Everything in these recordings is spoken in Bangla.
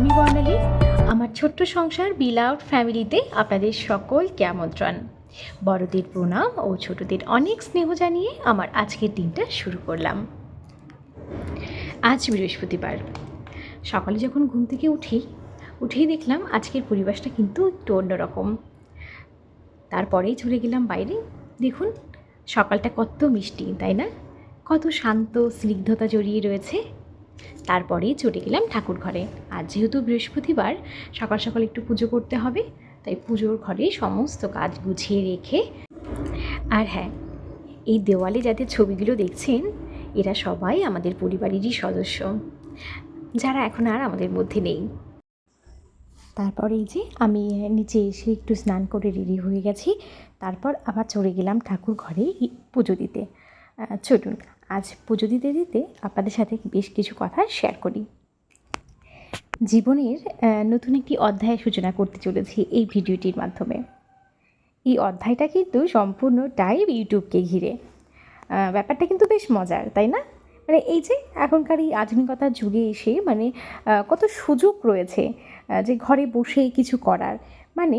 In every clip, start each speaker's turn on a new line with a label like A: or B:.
A: আমি বর্ণালী। আমার ছোট্ট সংসার বিলাউট ফ্যামিলিতে আপনাদের সকলকে আমন্ত্রণ। বড়দের প্রণাম ও ছোটদের অনেক স্নেহ জানিয়ে আমার আজকের দিনটা শুরু করলাম। আজ বৃহস্পতিবার। সকালে যখন ঘুম থেকে উঠি, উঠেই দেখলাম আজকের পরিবেশটা কিন্তু একটু অন্যরকম। তারপরেই চলে গেলাম বাইরে। দেখুন, সকালটা কত মিষ্টি, তাই না? কত শান্ত, স্নিগ্ধতা জড়িয়ে রয়েছে। তারপরেই চলে গেলাম ঠাকুর ঘরে। আজ যেহেতু বৃহস্পতিবার, সকাল সকাল একটু পুজো করতে হবে, তাই পুজোর ঘরে সমস্ত কাজ গুছিয়ে রেখে আর হ্যাঁ এই দেওয়ালে যাদের ছবিগুলো দেখছেন, এরা সবাই আমাদের পরিবারেরই সদস্য, যারা এখন আর আমাদের মধ্যে নেই। তারপরে এই যে আমি নিচে এসে একটু স্নান করে রেডি হয়ে গেছি, তারপর আবার চলে গেলাম ঠাকুর ঘরে পুজো দিতে। চলুন। আজ পুজো দিতে দিতে আপনাদের সাথে বেশ কিছু কথা শেয়ার করি। জীবনের নতুন একটি অধ্যায়ের সূচনা করতে চলেছি এই ভিডিওটির মাধ্যমে। এই অধ্যায়টা কিন্তু সম্পূর্ণটাই ইউটিউবকে ঘিরে। ব্যাপারটা কিন্তু বেশ মজার, তাই না? মানে এই যে এখনকার এই আধুনিকতার যুগে এসে মানে কত সুযোগ রয়েছে যে ঘরে বসে কিছু করার। মানে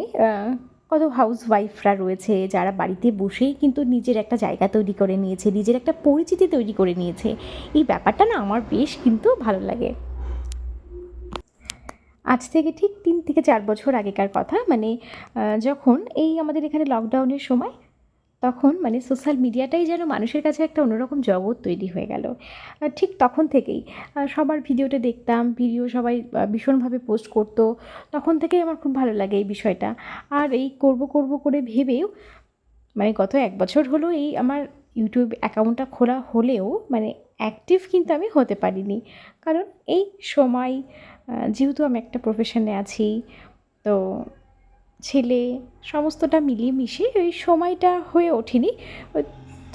A: কত হাউস ওয়াইফরা রয়েছে যারা বাড়িতে বসেই কিন্তু নিজের একটা জায়গা তৈরি করে নিয়েছে, নিজের একটা পরিচিতি তৈরি করে নিয়েছে। এই ব্যাপারটা না আমার বেশ কিন্তু ভালো লাগে। আজ থেকে ঠিক তিন থেকে চার বছর আগেকার কথা মানে যখন এই আমাদের এখানে লকডাউনের সময় তখন মানে সোশ্যাল মিডিয়াটাই যেন মানুষের কাছে একটা অন্যরকম জগৎ তৈরি হয়ে গেল। ঠিক তখন থেকেই সবার ভিডিওটা দেখতাম, ভিডিও সবাই ভীষণভাবে পোস্ট করতো। তখন থেকেই আমার খুব ভালো লাগে এই বিষয়টা। আর এই করব করব করে ভেবেও মানে গত এক বছর হলো এই আমার ইউটিউব অ্যাকাউন্টটা খোলা হলেও মানে অ্যাক্টিভ কিন্তু আমি হতে পারিনি। কারণ এই সময় যেহেতু আমি একটা প্রফেশনে আছি, তো ছেলে, সমস্তটা মিলিয়ে মিশিয়ে ওই সময়টা হয়ে ওঠেনি।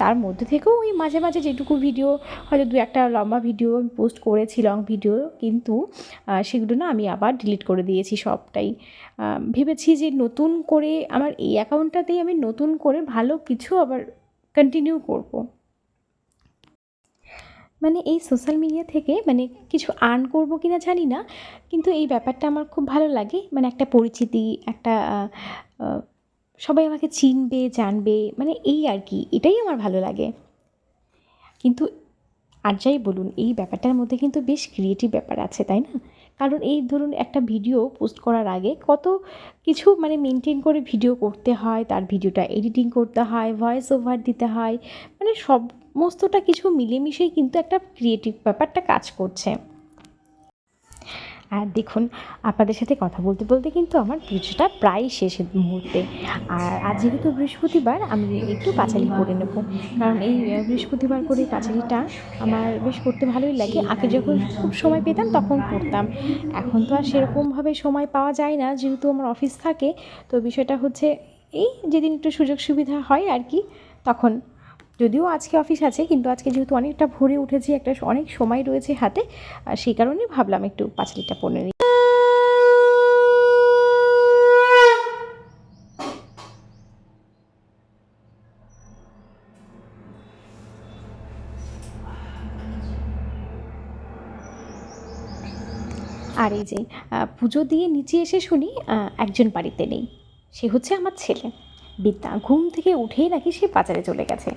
A: তার মধ্যে থেকেও ওই মাঝে মাঝে যেটুকু ভিডিও, হয়তো দু একটা লম্বা ভিডিও আমি পোস্ট করেছি, লং ভিডিও, কিন্তু সেগুলো না আমি আবার ডিলিট করে দিয়েছি সবটাই। ভেবেছি যে নতুন করে আমার এই অ্যাকাউন্টটাতেই আমি নতুন করে ভালো কিছু আবার কন্টিনিউ করব। মানে এই সোশ্যাল মিডিয়া থেকে মানে কিছু আর্ন করব কি না জানি না, কিন্তু এই ব্যাপারটা আমার খুব ভালো লাগে। মানে একটা পরিচিতি, একটা সবাই আমাকে চিনবে, জানবে মানে এই আর কি, এটাই আমার ভালো লাগে। কিন্তু আর যাই বলুন, এই ব্যাপারটার মধ্যে কিন্তু বেশ ক্রিয়েটিভ ব্যাপার আছে, তাই না? কারণ এই ধরুন একটা ভিডিও পোস্ট করার আগে কত কিছু মানে মেনটেন করে ভিডিও করতে হয়, তার ভিডিওটা এডিটিং করতে হয় ভয়েস ওভার দিতে হয় মানে সমস্তটা কিছু মিলেমিশেই কিন্তু একটা ক্রিয়েটিভ ব্যাপারটা কাজ করছে। আর দেখুন, আপনাদের সাথে কথা বলতে বলতে কিন্তু আমার পুজোটা প্রায় শেষের মুহূর্তে। আর আজ যেহেতু বৃহস্পতিবার, আমি একটু পাঁচালি করে নেব। কারণ এই বৃহস্পতিবার করে পাঁচালিটা আমার বেশ করতে ভালোই লাগে। আগে যখন খুব সময় পেতাম, তখন করতাম। এখন তো আর সেরকমভাবে সময় পাওয়া যায় না, যেহেতু আমার অফিস থাকে। তো বিষয়টা হচ্ছে, এই যেদিন একটু সুযোগ সুবিধা হয় আর কি, তখন যদিও আজকে অফিস আছে, কিন্তু আজকে যেহেতু অনেকটা ভোরে উঠেছি, একটা অনেক সময় রয়েছে হাতে সেই কারণে ভাবলাম একটু পাঁচালিটা পরে নিই। আর এই যে পুজো দিয়ে নিচে এসে শুনি একজন বাড়িতে নেই। সে হচ্ছে আমার ছেলে। বিদ্যা, ঘুম থেকে উঠেই নাকি সে বাজারে চলে গেছে।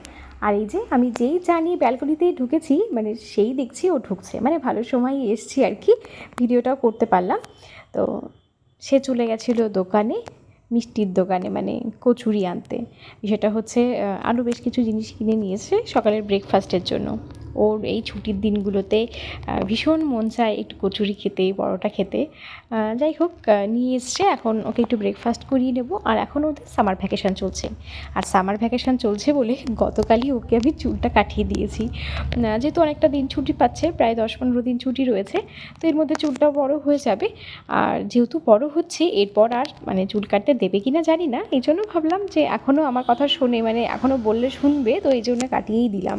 A: আর এই যে আমি যেই জানি ব্যালকনিতে ঢুকেছি মানে সেই দেখছি ও ঢুকছে। মানে ভালো সময় এসছি আর কি, ভিডিওটাও করতে পারলাম। তো সে চলে গেছিল দোকানে, মিষ্টির দোকানে মানে কচুরি আনতে। সেটা হচ্ছে আরও বেশ কিছু জিনিস কিনে নিয়েছে সকালের ব্রেকফাস্টের জন্য। ওর এই ছুটির দিনগুলোতে ভীষণ মন চায় একটু কচুরি খেতে, পরোটা খেতে। যাই হোক নিয়ে এসছে, এখন ওকে একটু ব্রেকফাস্ট করিয়ে নেব। আর এখন ওদের সামার ভ্যাকেশন চলছে। আর সামার ভ্যাকেশন চলছে বলে গতকালই ওকে আমি চুলটা কাটিয়ে দিয়েছি। যেহেতু অনেকটা দিন ছুটি পাচ্ছে, প্রায় দশ পনেরো দিন ছুটি রয়েছে, তো এর মধ্যে চুলটা বড় হয়ে যাবে। আর যেহেতু বড় হচ্ছে, এরপর আর মানে চুল কাটতে দেবে কি না জানি না। এই জন্য ভাবলাম যে এখনও আমার কথা শোনে মানে এখনও বললে শুনবে, তো এই জন্য কাটিয়েই দিলাম।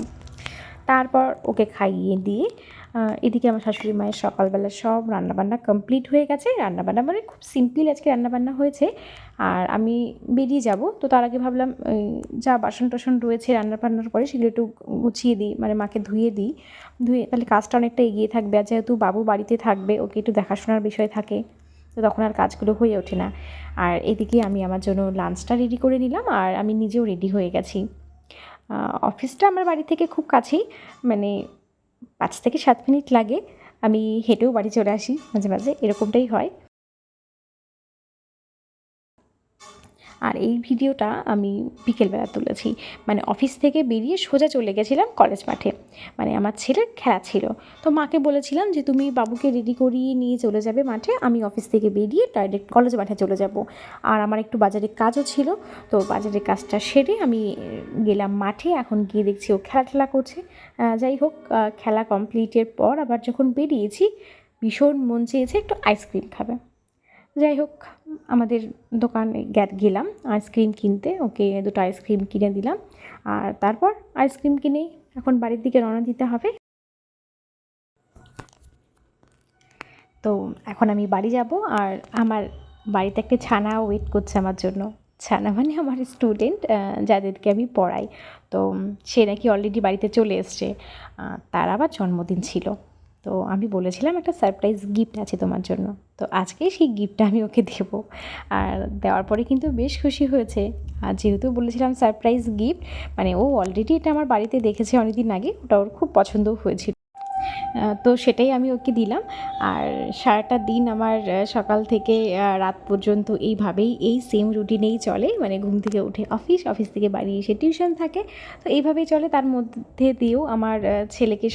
A: তারপর ওকে খাইয়ে দিয়ে এদিকে আমার শাশুড়ি মায়ের সকালবেলা সব রান্নাবান্না কমপ্লিট হয়ে গেছে। রান্নাবান্না মানে খুব সিম্পল আজকে রান্নাবান্না হয়েছে। আর আমি বেরিয়ে যাব। তো তার আগে ভাবলাম যা বাসন টাসন রয়েছে রান্না বান্নার পরে সেগুলো একটু গুছিয়ে দিই মানে মাকে ধুয়ে দিই। ধুয়ে তাহলে কাজটা অনেকটা এগিয়ে থাকবে। আর যেহেতু বাবু বাড়িতে থাকবে, ওকে একটু দেখাশোনার বিষয় থাকে, তো তখন আর কাজগুলো হয়ে ওঠে না। আর এদিকে আমি আমার জন্য লাঞ্চটা রেডি করে নিলাম। আর আমি নিজেও রেডি হয়ে গেছি। অফিসটা আমার বাড়ি থেকে খুব কাছেই মানে পাঁচ থেকে সাত মিনিট লাগে। আমি হেঁটেও বাড়ি চলে আসি মাঝে মাঝে, এরকমটাই হয়। আর এই ভিডিওটা আমি বিকেলবেলা তুলেছি। মানে অফিস থেকে বেরিয়ে সোজা চলে গেছিলাম কলেজ মাঠে। মানে আমার ছেলের খেলা ছিল। তো মাকে বলেছিলাম যে, তুমি বাবুকে রেডি করিয়ে নিয়ে চলে যাবে মাঠে। আমি অফিস থেকে বেরিয়ে ডাইরেক্ট কলেজ মাঠে চলে যাব। আর আমার একটু বাজারে কাজও ছিল। তো বাজারের কাজটা সেরে আমি গেলাম মাঠে। এখন গিয়ে দেখছি ও খেলা টেলা করছে। যাই হোক খেলা কমপ্লিটের পর আবার যখন বেরিয়েছি, ভীষণ মন চেয়েছে একটু আইসক্রিম খাবে। যাই হোক আমাদের দোকানে গেলাম, আইসক্রিম কিনতে, ওকে দুটো আইসক্রিম কিনে দিলাম। আর তারপর আইসক্রিম কিনেই এখন বাড়ির দিকে রওনা দিতে হবে। তো এখন আমি বাড়ি যাব আর আমার বাড়িতে একটা ছানা ওয়েট করছে আমার জন্য। ছানা মানে আমার স্টুডেন্ট যাদেরকে আমি পড়াই। তো সে নাকি অলরেডি বাড়িতে চলে এসছে। তার আবার জন্মদিন ছিল। তো আমি বলেছিলাম একটা সারপ্রাইজ গিফট আছে তোমার জন্য। তো আজকেই সেই গিফটটা আমি ওকে দেব। আর দেওয়ার পরে কিন্তু বেশ খুশি হয়েছে। আর যেহেতু বলেছিলাম সারপ্রাইজ গিফট মানে ও অলরেডি এটা আমার বাড়িতে দেখেছে অনেকদিন আগে, ওটা ওর খুব পছন্দও হয়েছিল। তো সেটাই আমি ওকে দিলাম। আর সারাটা দিন আমার সকাল থেকে রাত পর্যন্ত এইভাবেই, এই সেম রুটিনেই চলে। মানে ঘুম থেকে উঠে অফিস অফিস থেকে বাড়ি এসে টিউশন থাকে। তো এইভাবেই চলে। তার মধ্যে দিয়েও আমার ছেলেকে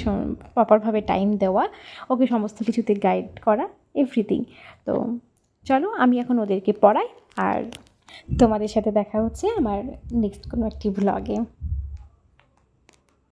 A: প্রপারভাবে টাইম দেওয়া, ওকে সমস্ত কিছুতে গাইড করা এভরিথিং তো চলো, আমি এখন ওদেরকে পড়াই। আর তোমাদের সাথে দেখা হচ্ছে আমার নেক্সট কোনো একটি ভ্লগে